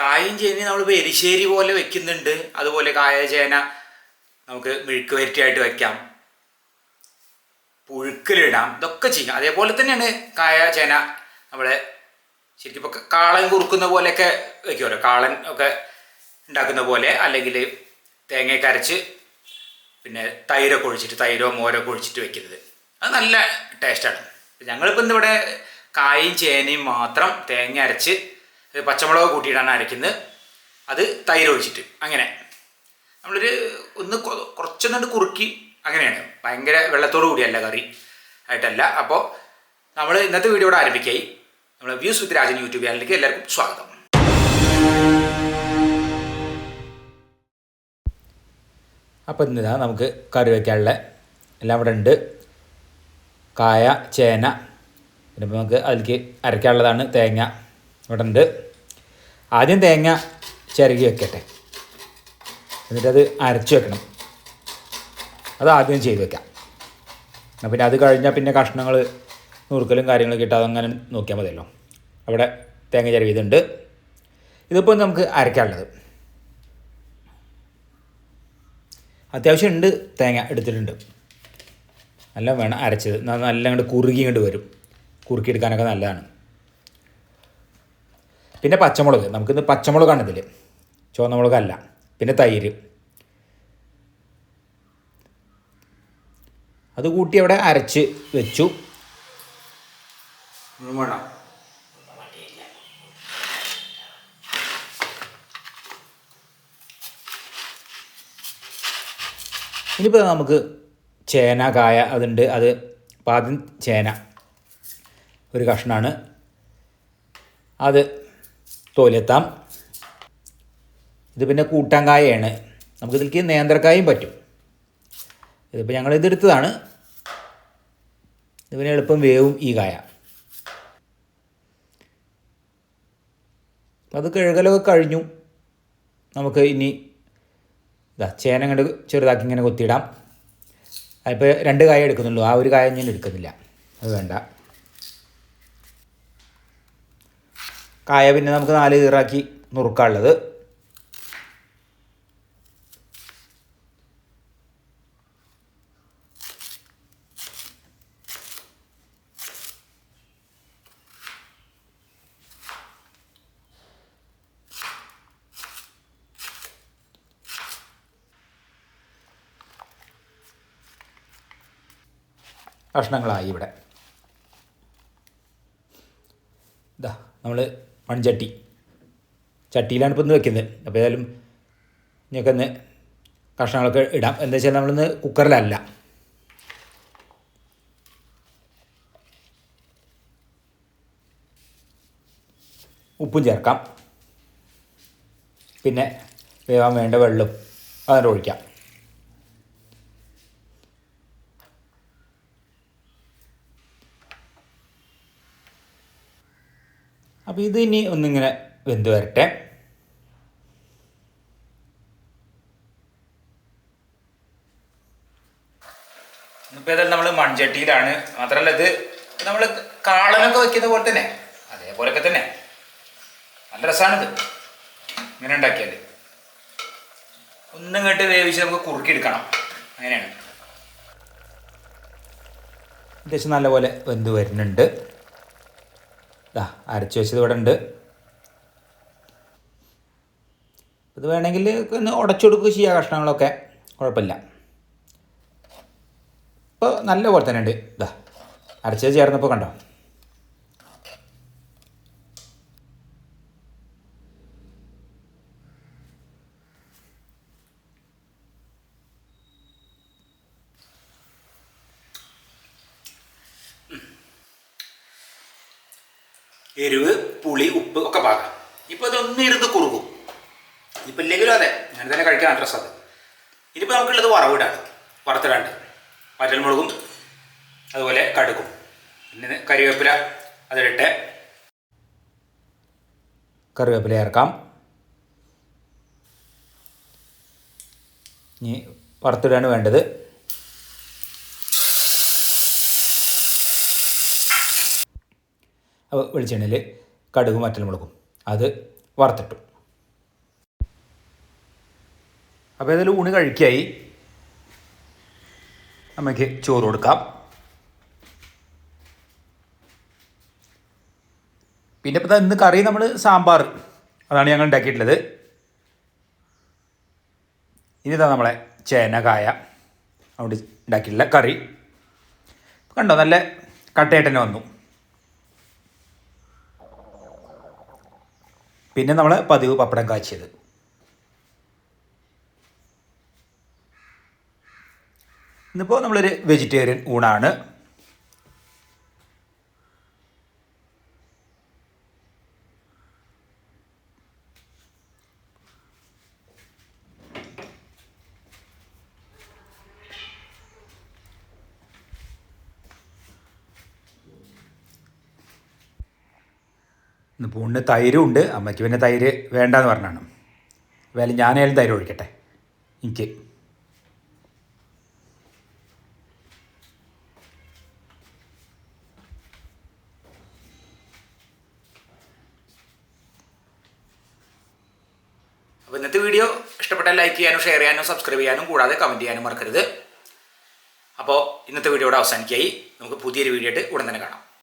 കായും ചേനയും നമ്മളിപ്പോൾ എരിശ്ശേരി പോലെ വെക്കുന്നുണ്ട്. അതുപോലെ കായ ചേന നമുക്ക് മെഴുക്ക് വരട്ടിയായിട്ട് വെക്കാം. പുഴുക്കലിടാം. ഇതൊക്കെ ചെയ്യാം. അതേപോലെ തന്നെയാണ് കായ ചേന നമ്മളെ ശരിക്കും ഇപ്പോൾ കാളൻ കുറുക്കുന്ന പോലെയൊക്കെ വെക്കുമല്ലോ. കാളൻ ഒക്കെ ഉണ്ടാക്കുന്ന പോലെ അല്ലെങ്കിൽ തേങ്ങയൊക്കെ അരച്ച് പിന്നെ തൈരൊക്കെ ഒഴിച്ചിട്ട് തൈരോ മോരൊക്കെ ഒഴിച്ചിട്ട് വെക്കുന്നത്. അത് നല്ല ടേസ്റ്റാണ് ഞങ്ങളിപ്പോൾ ഇന്നിവിടെ കായും ചേനയും മാത്രം തേങ്ങ അരച്ച് പച്ചമുളക് കൂട്ടിയിട്ടാണ് അരയ്ക്കുന്നത് അത് തൈര് ഒഴിച്ചിട്ട് അങ്ങനെ. നമ്മളൊരു ഒന്ന് കുറച്ചൊന്നുകൊണ്ട് കുറുക്കി. അങ്ങനെയാണ്. ഭയങ്കര വെള്ളത്തോടു കൂടിയല്ല കറി ആയിട്ടല്ല. അപ്പോൾ നമ്മൾ ഇന്നത്തെ വീഡിയോ ഇവിടെ ആരംഭിക്കായി. നമ്മൾ വ്യൂസ് വിത്ത് രാജൻ യൂട്യൂബ് ചാനലിലേക്ക് എല്ലാവർക്കും സ്വാഗതം. അപ്പോൾ ഇന്നിതാ നമുക്ക് കറി വയ്ക്കാനുള്ള എല്ലാം ഇവിടെ ഉണ്ട്. കായ ചേന. പിന്നെ നമുക്ക് അതിലേക്ക് അരയ്ക്കാനുള്ളതാണ് തേങ്ങ. ഇവിടെ ഉണ്ട് ആദ്യം തേങ്ങ ചിരകി വെക്കട്ടെ. എന്നിട്ടത് അരച്ച് വെക്കണം. അത് ആദ്യം ചെയ്ത് വെക്കാം. എന്നാൽ പിന്നെ അത് കഴിഞ്ഞാൽ പിന്നെ കഷ്ണങ്ങൾ നുറുക്കലും കാര്യങ്ങളും കിട്ടാതെ അതങ്ങനെ നോക്കിയാൽ മതിയല്ലോ. അവിടെ തേങ്ങ ചിരവിയതുണ്ട് ഇതിപ്പോൾ നമുക്ക് അരയ്ക്കാനുള്ളത് അത്യാവശ്യം ഉണ്ട് തേങ്ങ എടുത്തിട്ടുണ്ട്. നല്ല വേണം അരച്ചത്. നല്ല അങ്ങോട്ട് കുറുകി ഇങ്ങോട്ട് വരും. കുറുക്കിയെടുക്കാനൊക്കെ നല്ലതാണ്. പിന്നെ പച്ചമുളക്. നമുക്കിന്ന് പച്ചമുളകാണ് ഇതിൽ ചുവന്ന മുളകല്ല. പിന്നെ തൈര്. അത് കൂട്ടി അവിടെ അരച്ച് വെച്ചു. വേണം ഇനിയിപ്പോൾ നമുക്ക് ചേന കായ അതുണ്ട്. അത് പാദ്യം ചേന. ഒരു കഷ്ണമാണ് അത് തോലെത്താം ഇത് പിന്നെ കൂട്ടാങ്കായാണ് നമുക്കിതിലേക്ക് നേന്ത്രക്കായും പറ്റും. ഇതിപ്പോൾ ഞങ്ങൾ ഇതെടുത്തതാണ് ഇത് പിന്നെ എളുപ്പം വേവും ഈ കായ. അത് കിഴകലൊക്കെ കഴിഞ്ഞു. നമുക്ക് ഇനി ഇതാ ചേന കണ്ട് ചെറുതാക്കി ഇങ്ങനെ കൊത്തിയിടാം. അതിപ്പോൾ രണ്ട് കായ എടുക്കുന്നുള്ളൂ. ആ ഒരു കായ ഞാൻ എടുക്കുന്നില്ല. അത് വേണ്ട. കായ പിന്നെ നമുക്ക് നാല് ഈറാക്കി നുറുക്കാനുള്ളത്. കഷ്ണങ്ങളായി ഇവിടെ. ഇതാ നമ്മൾ മൺചട്ടി. ചട്ടിയിലാണ് ഇപ്പോൾ ഇന്ന് വെക്കുന്നത്. അപ്പോൾ ഏതായാലും ഞങ്ങൾക്ക് ഒന്ന് കഷ്ണങ്ങളൊക്കെ ഇടാം. എന്താ വെച്ചാൽ നമ്മളിന്ന് കുക്കറിലല്ല. ഉപ്പും ചേർക്കാം. പിന്നെ വേവാൻ വേണ്ട വെള്ളം അതിന്റെ ഒഴിക്കാം. അപ്പോൾ ഇത് ഇനി ഒന്നിങ്ങനെ വെന്ത് വരട്ടെ. ഇപ്പോൾ ഏതായാലും നമ്മൾ മൺചട്ടിയിലാണ്. മാത്രമല്ല ഇത് നമ്മൾ കാളനൊക്കെ വയ്ക്കുന്ന പോലെ തന്നെ. അതേപോലെയൊക്കെ തന്നെ. നല്ല രസമാണിത് ഇങ്ങനെ ഉണ്ടാക്കിയാൽ ഒന്നും കേട്ട് വേവിച്ച് നമുക്ക് കുറുക്കിയെടുക്കണം. അങ്ങനെയാണ്. അത്യാവശ്യം നല്ലപോലെ വെന്ത് വരുന്നുണ്ട്. അരച്ച് വെച്ചത് ഇവിടെ ഉണ്ട്. ഇത് വേണമെങ്കിൽ ഒന്ന് ഉടച്ചെടുക്കുക ചെയ്യുക കഷ്ണങ്ങളൊക്കെ. കുഴപ്പമില്ല. ഇപ്പോൾ നല്ല പോലെ തന്നെ ഉണ്ട്. ഇതാ അരച്ചത് ചേർന്നപ്പോൾ കണ്ടോ? എരിവ് പുളി ഉപ്പ് ഒക്കെ പാകാം. ഇപ്പോൾ ഇതൊന്നും ഇരുന്ന് കുറുകും ഇപ്പം ഇല്ലെങ്കിലും അതെ ഞാൻ തന്നെ കഴിക്കാൻ അഡ്രസ് അത്. ഇനിയിപ്പോൾ നമുക്കുള്ളത് വറവിടാണ്. വറുത്തിടാണ്ട്. വറ്റൽമുളകും അതുപോലെ കടുക്കും പിന്നെ കറിവേപ്പില അതിലിട്ട് കറിവേപ്പില ചേർക്കാം. ഇനി വറുത്തിടാണ് വേണ്ടത്. വെളിച്ചെണ്ണയിൽ കടുകും വറ്റൽമുളകും. അത് വറുത്തിട്ടു. അപ്പോൾ ഏതായാലും ഊണ് കഴിക്കായി. നമുക്ക് ചോറ് കൊടുക്കാം. പിന്നെ ഇപ്പോൾ ഇന്ന് കറി നമ്മൾ സാമ്പാർ. അതാണ് ഞങ്ങൾ ഉണ്ടാക്കിയിട്ടുള്ളത്. ഇനി ഇതാ നമ്മളെ ചേനകായ കായ അവിടെ ഉണ്ടാക്കിയിട്ടുള്ള കറി. കണ്ടോ നല്ല കട്ടയായിട്ട് തന്നെ വന്നു. പിന്നെ നമ്മൾ പതിവ് പപ്പടം കാച്ചിയത്. ഇന്നിപ്പോൾ നമ്മളൊരു വെജിറ്റേറിയൻ ഊണാണ്. പൂണിന് തൈരും ഉണ്ട് അമ്മയ്ക്ക് പിന്നെ തൈര് വേണ്ടെന്ന് പറഞ്ഞാണ്. വേല ഞാനായാലും തൈര് ഒഴിക്കട്ടെ. എനിക്ക്. അപ്പോൾ ഇന്നത്തെ വീഡിയോ ഇഷ്ടപ്പെട്ടാൽ ലൈക്ക് ചെയ്യാനും ഷെയർ ചെയ്യാനും സബ്സ്ക്രൈബ് ചെയ്യാനും കൂടാതെ കമന്റ് ചെയ്യാനും മറക്കരുത്. അപ്പോൾ ഇന്നത്തെ വീഡിയോ ഇവിടെ അവസാനിക്കായി. നമുക്ക് പുതിയൊരു വീഡിയോ ആയിട്ട് ഉടൻ തന്നെ കാണാം.